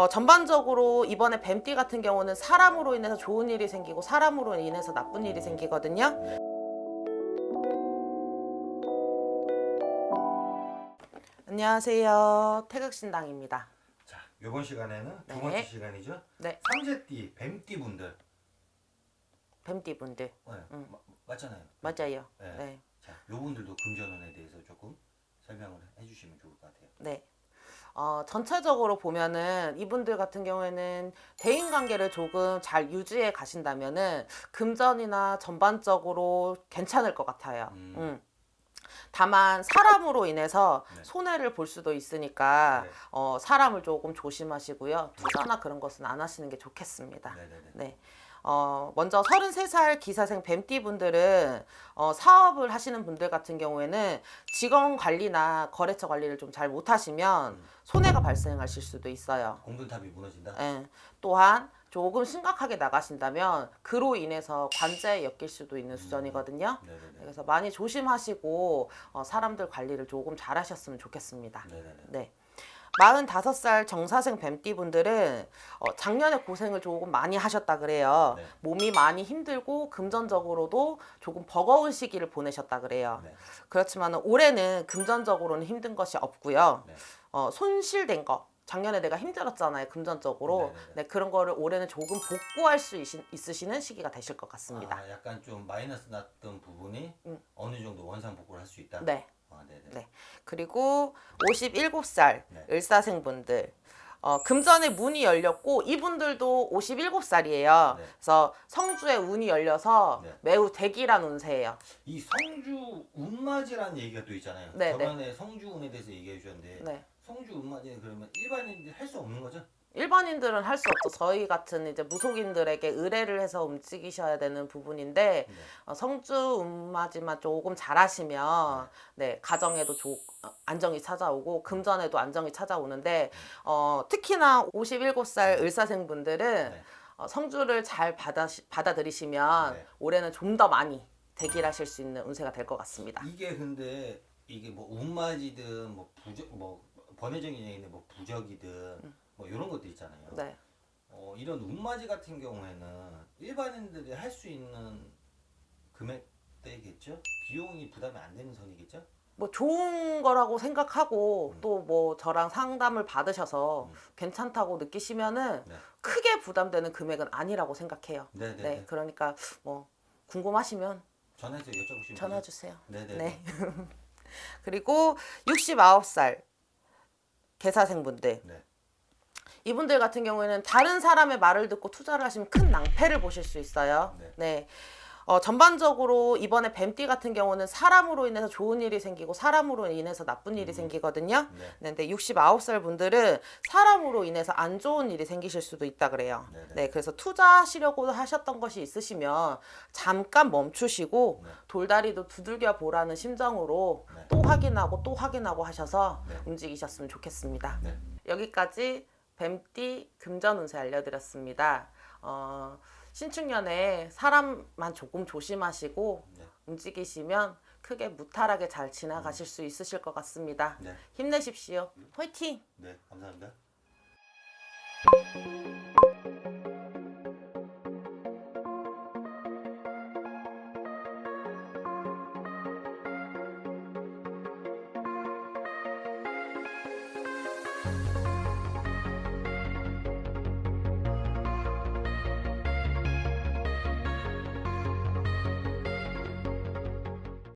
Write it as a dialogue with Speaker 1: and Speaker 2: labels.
Speaker 1: 어, 전반적으로 이번에 뱀띠 같은 경우는 사람으로 인해서 좋은 일이 생기고 사람으로 인해서 나쁜 일이 생기거든요. 안녕하세요. 태극신당입니다.
Speaker 2: 자, 이번 시간에는 두
Speaker 1: 네.
Speaker 2: 번째 시간이죠.
Speaker 1: 네.
Speaker 2: 삼재띠, 뱀띠 분들.
Speaker 1: 뱀띠 분들
Speaker 2: 네,
Speaker 1: 음.
Speaker 2: 마- 맞잖아요.
Speaker 1: 맞아요.
Speaker 2: 네.
Speaker 1: 네.
Speaker 2: 자, 요 분들도 금전운에 대해서 조금 설명을 해주시면 좋을 것 같아요.
Speaker 1: 네. 어, 전체적으로 보면은 이분들 같은 경우에는 대인 관계를 조금 잘 유지해 가신다면은 금전이나 전반적으로 괜찮을 것 같아요.
Speaker 2: 음.
Speaker 1: 음. 다만 사람으로 인해서
Speaker 2: 네.
Speaker 1: 손해를 볼 수도 있으니까
Speaker 2: 네.
Speaker 1: 어, 사람을 조금 조심하시고요. 투자나 그런 것은 안 하시는 게 좋겠습니다.
Speaker 2: 네.
Speaker 1: 어, 먼저 33살 기사생 뱀띠 분들은 어, 사업을 하시는 분들 같은 경우에는 직원 관리나 거래처 관리를 좀 잘 못하시면
Speaker 2: 음.
Speaker 1: 손해가 발생하실 수도 있어요.
Speaker 2: 공든탑이 무너진다.
Speaker 1: 예. 또한 조금 심각하게 나가신다면 그로 인해서 관제에 엮일 수도 있는 수준이거든요.
Speaker 2: 네네네.
Speaker 1: 그래서 많이 조심하시고 어, 사람들 관리를 조금 잘 하셨으면 좋겠습니다.
Speaker 2: 네네네.
Speaker 1: 네. 45살 정사생 뱀띠 분들은 어, 작년에 고생을 조금 많이 하셨다 그래요.
Speaker 2: 네.
Speaker 1: 몸이 많이 힘들고 금전적으로도 조금 버거운 시기를 보내셨다 그래요.
Speaker 2: 네.
Speaker 1: 그렇지만 올해는 금전적으로는 힘든 것이 없고요.
Speaker 2: 네.
Speaker 1: 어, 손실된 거. 작년에 내가 힘들었잖아요, 금전적으로.
Speaker 2: 네네네.
Speaker 1: 네, 그런 거를 올해는 조금 복구할 수 있, 있으시는 시기가 되실 것 같습니다.
Speaker 2: 아, 약간 좀 마이너스 났던 부분이
Speaker 1: 음.
Speaker 2: 어느 정도 원상 복구를 할 수 있다.
Speaker 1: 네.
Speaker 2: 아, 네네.
Speaker 1: 네. 그리고 57살
Speaker 2: 네.
Speaker 1: 을사생분들. 어, 금전의 문이 열렸고 이분들도 57살이에요.
Speaker 2: 네.
Speaker 1: 그래서 성주의 운이 열려서
Speaker 2: 네.
Speaker 1: 매우 대기란 운세예요.
Speaker 2: 이 성주 운맞이라는 얘기가 또 있잖아요.
Speaker 1: 네,
Speaker 2: 저번에 성주 운에 대해서 얘기해 주셨는데
Speaker 1: 네.
Speaker 2: 성주 운맞이는 그러면 일반인들이 할 수 없는 거죠?
Speaker 1: 일반인들은 할 수 없죠. 저희 같은 이제 무속인들에게 의뢰를 해서 움직이셔야 되는 부분인데
Speaker 2: 네.
Speaker 1: 어, 성주 운맞이만 조금 잘하시면 네 가정에도 조, 어, 안정이 찾아오고 금전에도 안정이 찾아오는데 어, 특히나 57살 을사생분들은
Speaker 2: 네.
Speaker 1: 어, 성주를 잘 받아 받아들이시면
Speaker 2: 네.
Speaker 1: 올해는 좀 더 많이 대기하실 수 있는 운세가 될 것 같습니다.
Speaker 2: 이게 근데 이게 뭐 운맞이든 뭐 부적 뭐 번외적인 얘기인데 뭐 부적이든 뭐 이런 것도 있잖아요.
Speaker 1: 네.
Speaker 2: 어, 이런 운맞이 같은 경우에는 일반인들이 할 수 있는 금액대겠죠? 비용이 부담이 안 되는 선이겠죠?
Speaker 1: 뭐 좋은 거라고 생각하고 또뭐 저랑 상담을 받으셔서
Speaker 2: 음.
Speaker 1: 괜찮다고 느끼시면은
Speaker 2: 네.
Speaker 1: 크게 부담되는 금액은 아니라고 생각해요.
Speaker 2: 네네.
Speaker 1: 네, 그러니까 뭐 궁금하시면
Speaker 2: 전화해서 여쭤보시면
Speaker 1: 전화? 주세요.
Speaker 2: 네네.
Speaker 1: 네. 그리고 69살 개사생분들
Speaker 2: 네.
Speaker 1: 이분들 같은 경우에는 다른 사람의 말을 듣고 투자를 하시면 큰 낭패를 보실 수 있어요.
Speaker 2: 네.
Speaker 1: 네. 어, 전반적으로 이번에 뱀띠 같은 경우는 사람으로 인해서 좋은 일이 생기고 사람으로 인해서 나쁜 일이 생기거든요.
Speaker 2: 네.
Speaker 1: 네, 근데 69살 분들은 사람으로 인해서 안 좋은 일이 생기실 수도 있다 그래요.
Speaker 2: 네네.
Speaker 1: 네, 그래서 투자하시려고 하셨던 것이 있으시면 잠깐 멈추시고
Speaker 2: 네.
Speaker 1: 돌다리도 두들겨 보라는 심정으로
Speaker 2: 네.
Speaker 1: 또 확인하고 또 확인하고 하셔서
Speaker 2: 네.
Speaker 1: 움직이셨으면 좋겠습니다.
Speaker 2: 네.
Speaker 1: 여기까지 뱀띠 금전 운세 알려드렸습니다. 어, 신축년에 사람만 조금 조심하시고
Speaker 2: 네.
Speaker 1: 움직이시면 크게 무탈하게 잘 지나가실 수 있으실 것 같습니다.
Speaker 2: 네.
Speaker 1: 힘내십시오. 화이팅!
Speaker 2: 네. 감사합니다.